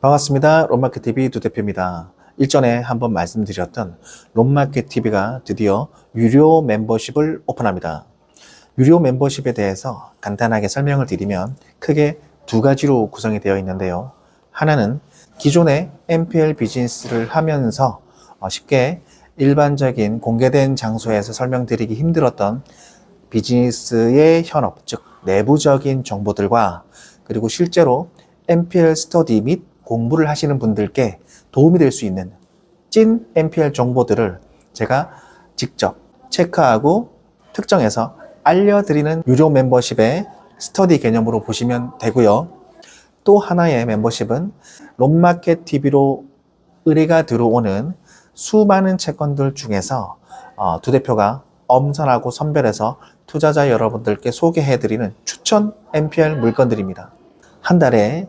반갑습니다. 롬마켓TV 두 대표입니다. 일전에 한번 말씀드렸던 롬마켓TV가 드디어 유료 멤버십을 오픈합니다. 유료 멤버십에 대해서 간단하게 설명을 드리면 크게 두 가지로 구성이 되어 있는데요. 하나는 기존의 MPL 비즈니스를 하면서 어, 쉽게 일반적인 공개된 장소에서 설명드리기 힘들었던 비즈니스의 현업, 즉 내부적인 정보들과 그리고 실제로 MPL 스터디 및 공부를 하시는 분들께 도움이 될 수 있는 찐 MPL 정보들을 제가 직접 체크하고 특정해서 알려드리는 유료 멤버십의 스터디 개념으로 보시면 되고요. 또 하나의 멤버십은 롬마켓 TV로 의뢰가 들어오는 수많은 채권들 중에서 어, 두 대표가 엄선하고 선별해서 투자자 여러분들께 소개해드리는 추천 MPL 물건들입니다. 한 달에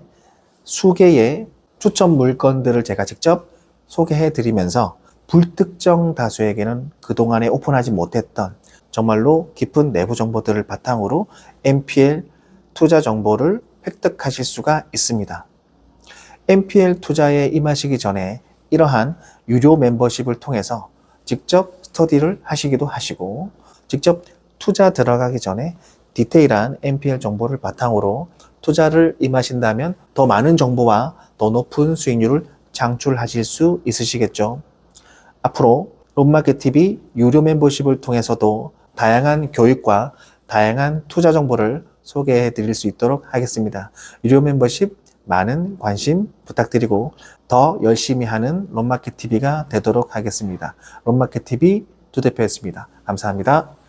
수개의 추천 물건들을 제가 직접 소개해 드리면서 불특정 다수에게는 그동안에 오픈하지 못했던 정말로 깊은 내부 정보들을 바탕으로 MPL 투자 정보를 획득하실 수가 있습니다. MPL 투자에 임하시기 전에 이러한 유료 멤버십을 통해서 직접 스터디를 하시기도 하시고 직접 투자 들어가기 전에 디테일한 MPL 정보를 바탕으로 투자를 임하신다면 더 많은 정보와 더 높은 수익률을 창출하실 수 있으시겠죠. 앞으로 롬마켓 TV 유료 멤버십을 통해서도 다양한 교육과 다양한 투자 정보를 소개해 드릴 수 있도록 하겠습니다. 유료 멤버십 많은 관심 부탁드리고 더 열심히 하는 롬마켓 TV가 되도록 하겠습니다. 롬마켓 TV 두 대표였습니다. 감사합니다.